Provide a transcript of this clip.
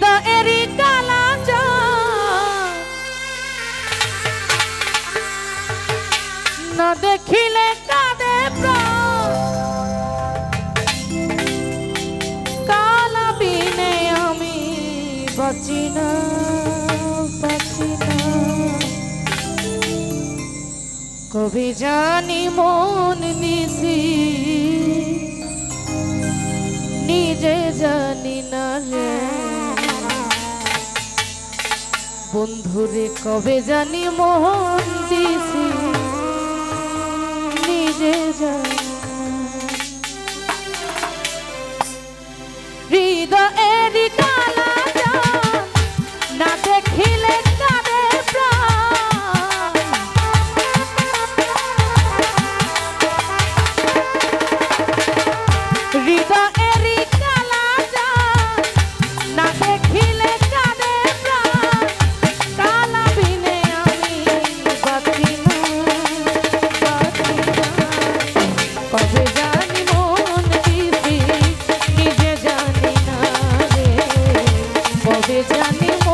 হৃদয়েরই কালা না দেখিলে কাঁদে কালা বিনে আমি বাঁচি না বাঁচি না। কবে জানি মন দিছি, নিজে জানি না রে। বন্ধুরে কবে জানি মোহন দিছি? It's Beijo, amigo.